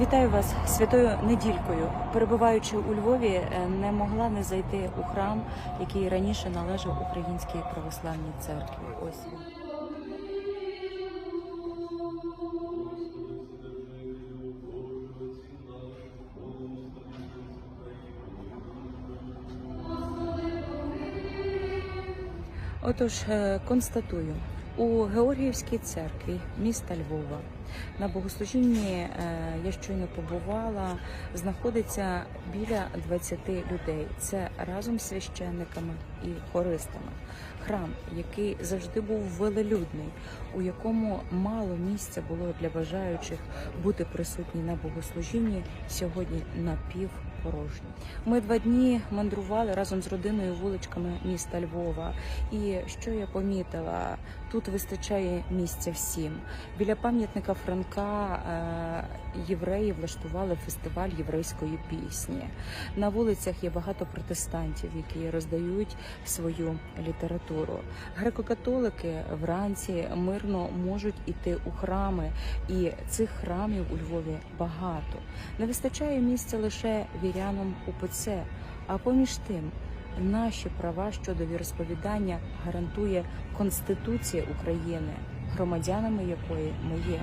Вітаю вас святою недількою. Перебуваючи у Львові, е, не могла не зайти у храм, який раніше належав Українській православній церкві. Ось. Отож, е, констатую, у Георгіївській церкві міста Львова на богослужінні е, я щойно побувала, знаходиться біля 20 людей. Це разом з священниками і хористами. Храм, який завжди був велелюдний, у якому мало місця було для бажаючих бути присутні на богослужінні, сьогодні напівпорожній. Ми два дні мандрували разом з родиною вуличками міста Львова. І що я помітила, тут вистачає місця всім. Біля пам'ятника Франка е, євреї влаштували фестиваль єврейської пісні. На вулицях є багато протестантів, які роздають свою літературу. Греко-католики вранці мирно можуть іти у храми, і цих храмів у Львові багато. Не вистачає місця лише вірянам УПЦ, а поміж тим. Наші права щодо віросповідання гарантує Конституція України, громадянами якої ми є.